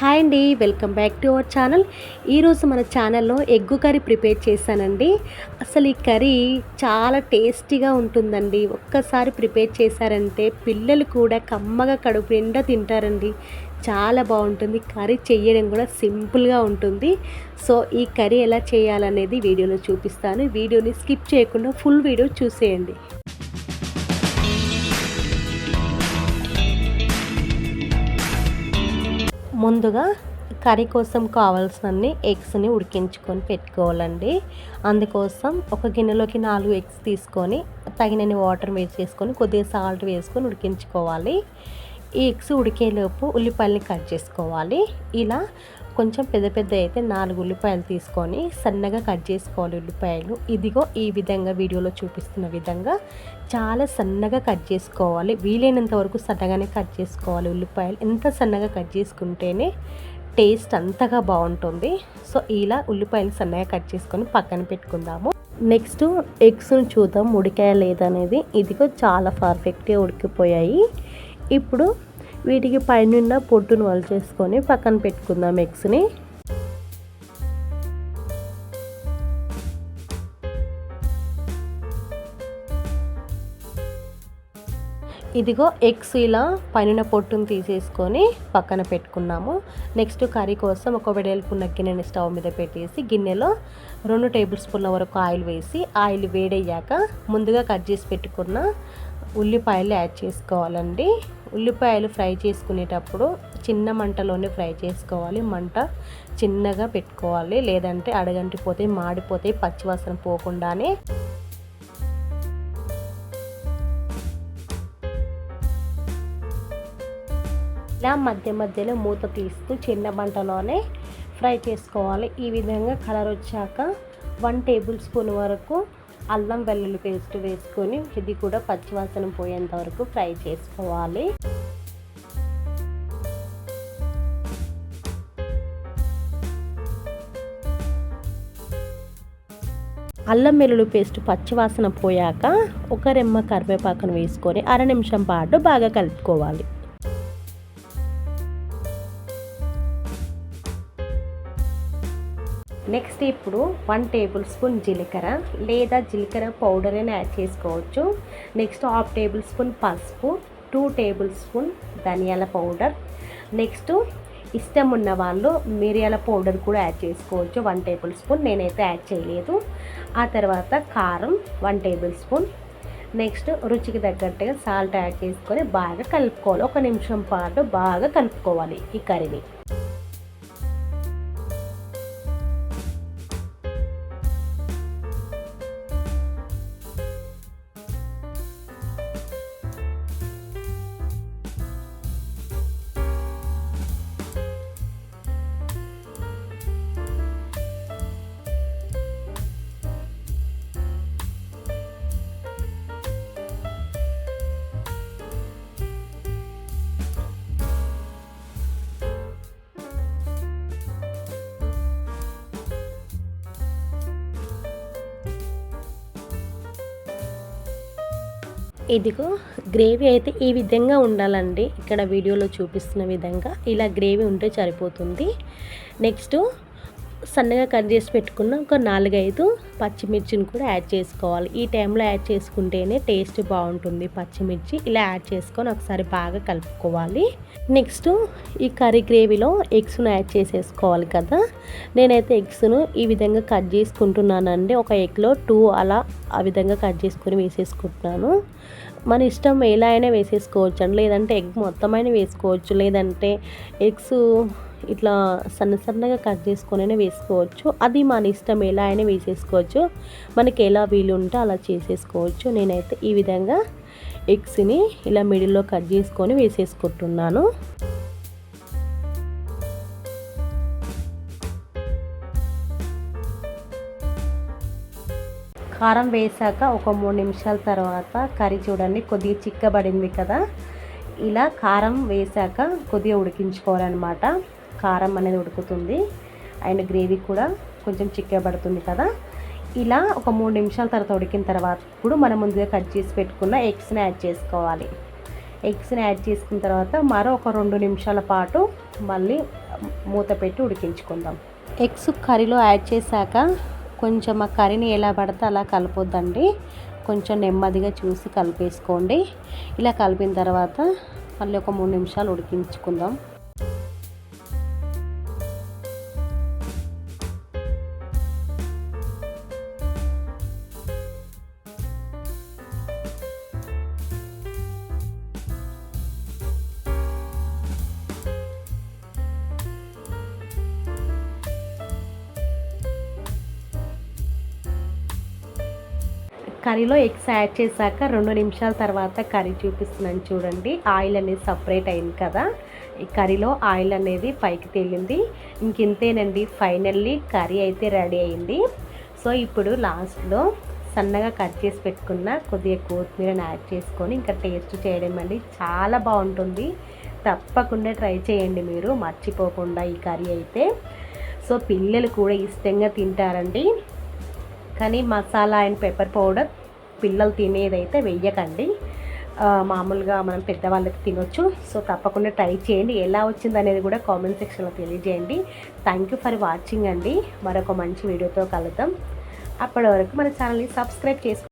Hi అండి welcome back to our channel. ఈరోజు మన ఛానల్లో ఎగ్గు కర్రీ ప్రిపేర్ చేశానండి. అసలు ఈ కర్రీ చాలా టేస్టీగా ఉంటుందండి. ఒక్కసారి ప్రిపేర్ చేశారంటే పిల్లలు కూడా కమ్మగా కడుపు నిండా తింటారండి. చాలా బాగుంటుంది. కర్రీ చేయడం కూడా సింపుల్గా ఉంటుంది. సో ఈ కర్రీ ఎలా చేయాలనేది వీడియోలో చూపిస్తాను. వీడియోని స్కిప్ చేయకుండా ఫుల్ వీడియో చూసేయండి. ముందుగా కర్రీ కోసం కావాల్సినన్ని ఎగ్స్ని ఉడికించుకొని పెట్టుకోవాలండి. అందుకోసం ఒక గిన్నెలోకి నాలుగు ఎగ్స్ తీసుకొని తగినన్ని వాటర్ వేసేసుకొని కొద్దిగా సాల్ట్ వేసుకొని ఉడికించుకోవాలి. ఈ ఎగ్స్ ఉడికేలోపు ఉల్లిపాయలని కట్ చేసుకోవాలి. ఇలా కొంచెం పెద్ద పెద్ద అయితే నాలుగు ఉల్లిపాయలు తీసుకొని సన్నగా కట్ చేసుకోవాలి ఉల్లిపాయలు. ఇదిగో ఈ విధంగా వీడియోలో చూపిస్తున్న విధంగా చాలా సన్నగా కట్ చేసుకోవాలి. వీలైనంత వరకు సన్నగానే కట్ చేసుకోవాలి ఉల్లిపాయలు. ఎంత సన్నగా కట్ చేసుకుంటేనే టేస్ట్ అంతగా బాగుంటుంది. సో ఇలా ఉల్లిపాయలు సన్నగా కట్ చేసుకొని పక్కన పెట్టుకుందాము. నెక్స్ట్ ఎగ్స్ని చూద్దాం. ఉడికాయ లేదనేది. ఇదిగో చాలా పర్ఫెక్ట్గా ఉడికిపోయాయి. ఇప్పుడు వీటికి పైన పొట్టును వాళ్ళు చేసుకొని పక్కన పెట్టుకుందాం ఎగ్స్ని. ఇదిగో ఎగ్స్ ఇలా పైన పొట్టును తీసేసుకొని పక్కన పెట్టుకున్నాము. నెక్స్ట్ కర్రీ కోసం ఒక వెడల్పున్న గిన్నెని స్టవ్ మీద పెట్టేసి గిన్నెలో రెండు టేబుల్ స్పూన్ల వరకు ఆయిల్ వేసి ఆయిల్ వేడయ్యాక ముందుగా కట్ చేసి పెట్టుకున్న ఉల్లిపాయలు యాడ్ చేసుకోవాలండి. ఉల్లిపాయలు ఫ్రై చేసుకునేటప్పుడు చిన్న మంటలోనే ఫ్రై చేసుకోవాలి. మంట చిన్నగా పెట్టుకోవాలి. లేదంటే అడగంటిపోతే మాడిపోతే పచ్చివాసన పోకుండానే. ఇలా మధ్య మధ్యలో మూత తీస్తూ చిన్న మంటలోనే ఫ్రై చేసుకోవాలి. ఈ విధంగా కలర్ వచ్చాక వన్ టేబుల్ స్పూన్ వరకు అల్లం వెల్లుల్లి పేస్ట్ వేసుకొని ఇది కూడా పచ్చివాసన పోయేంత వరకు ఫ్రై చేసుకోవాలి. అల్లం వెల్లుల్లి పేస్ట్ పచ్చివాసన పోయాక ఒక రెమ్మ కరివేపాకును వేసుకొని అర నిమిషం పాటు బాగా కలుపుకోవాలి. నెక్స్ట్ ఇప్పుడు వన్ టేబుల్ స్పూన్ జీలకర్ర లేదా జీలకర్ర పౌడర్ అని యాడ్ చేసుకోవచ్చు. నెక్స్ట్ హాఫ్ టేబుల్ స్పూన్ పసుపు టూ టేబుల్ స్పూన్ ధనియాల పౌడర్. నెక్స్ట్ ఇష్టం ఉన్న వాళ్ళు మిరియాల పౌడర్ కూడా యాడ్ చేసుకోవచ్చు. వన్ టేబుల్ స్పూన్ నేనైతే యాడ్ చేయలేదు. ఆ తర్వాత కారం వన్ టేబుల్ స్పూన్. నెక్స్ట్ రుచికి తగ్గట్టుగా సాల్ట్ యాడ్ చేసుకొని బాగా కలుపుకోవాలి. ఒక నిమిషం పాటు బాగా కలుపుకోవాలి ఈ కర్రీని. ఇదిగో గ్రేవీ అయితే ఈ విధంగా ఉండాలండి. ఇక్కడ వీడియోలో చూపిస్తున్న విధంగా ఇలా గ్రేవీ ఉంటే సరిపోతుంది. నెక్స్ట్ సన్నగా కట్ చేసి పెట్టుకున్న ఒక నాలుగైదు పచ్చిమిర్చిని కూడా యాడ్ చేసుకోవాలి. ఈ టైంలో యాడ్ చేసుకుంటేనే టేస్ట్ బాగుంటుంది పచ్చిమిర్చి. ఇలా యాడ్ చేసుకొని ఒకసారి బాగా కలుపుకోవాలి. నెక్స్ట్ ఈ కర్రీ గ్రేవీలో ఎగ్స్ను యాడ్ చేసేసుకోవాలి కదా. నేనైతే ఎగ్స్ను ఈ విధంగా కట్ చేసుకుంటున్నానండి. ఒక ఎగ్లో టూ అలా ఆ విధంగా కట్ చేసుకొని వేసేసుకుంటున్నాను. మన ఇష్టం ఎలా అయినా వేసేసుకోవచ్చు అండి లేదంటే ఎగ్ మొత్తమైన వేసుకోవచ్చు. లేదంటే ఎగ్స్ ఇట్లా సన్న సన్నగా కట్ చేసుకొని వేసుకోవచ్చు. అది మన ఇష్టం ఎలా అయినా వేసేసుకోవచ్చు. మనకి ఎలా వీలు ఉంటే అలా చేసేసుకోవచ్చు. నేనైతే ఈ విధంగా ఎగ్స్ని ఇలా మిడిల్లో కట్ చేసుకొని వేసేసుకుంటున్నాను. కారం వేసాక ఒక మూడు నిమిషాల తర్వాత కర్రీ చూడండి కొద్దిగా చిక్కబడింది కదా. ఇలా కారం వేసాక కొద్దిగా ఉడికించుకోవాలన్నమాట. కారం అనేది ఉడుకుతుంది. అండ్ గ్రేవీ కూడా కొంచెం చిక్కబడుతుంది కదా. ఇలా ఒక మూడు నిమిషాల తర్వాత ఉడికిన తర్వాత ఇప్పుడు మనం ముందుగా కట్ చేసి పెట్టుకున్న ఎగ్స్ని యాడ్ చేసుకోవాలి. ఎగ్స్ని యాడ్ చేసుకున్న తర్వాత మరో ఒక రెండు నిమిషాల పాటు మళ్ళీ మూత పెట్టి ఉడికించుకుందాం. ఎగ్స్ కర్రీలో యాడ్ చేశాక కొంచెం ఆ కర్రీని ఎలా పడితే అలా కలపొద్దండి. కొంచెం నెమ్మదిగా చూసి కలిపేసుకోండి. ఇలా కలిపిన తర్వాత మళ్ళీ ఒక మూడు నిమిషాలు ఉడికించుకుందాం. కర్రీలో ఎగ్స్ యాడ్ చేశాక రెండు నిమిషాల తర్వాత కర్రీ చూపిస్తున్నాను చూడండి. ఆయిల్ అనేది సపరేట్ అయింది కదా. ఈ కర్రీలో ఆయిల్ అనేది పైకి తేలింది. ఇంకింతేనండి ఫైనల్లీ కర్రీ అయితే రెడీ అయింది. సో ఇప్పుడు లాస్ట్లో సన్నగా కట్ చేసి పెట్టుకున్న కొద్దిగా కొత్తిమీరని యాడ్ చేసుకొని ఇంకా టేస్ట్ చేయడం అండి. చాలా బాగుంటుంది. తప్పకుండా ట్రై చేయండి మీరు మర్చిపోకుండా ఈ కర్రీ అయితే. సో పిల్లలు కూడా ఇష్టంగా తింటారండి. కానీ మసాలా అండ్ పెప్పర్ పౌడర్ పిల్లలు తినేదైతే వెయ్యకండి. మామూలుగా మనం పెద్దవాళ్ళకి తినొచ్చు. సో తప్పకుండా ట్రై చేయండి. ఎలా వచ్చింది అనేది కూడా కామెంట్ సెక్షన్లో తెలియజేయండి. థ్యాంక్ యూ ఫర్ వాచింగ్ అండి. మరొక మంచి వీడియోతో కలుద్దాం. అప్పటి వరకు మన ఛానల్ని సబ్స్క్రైబ్ చేసుకోండి.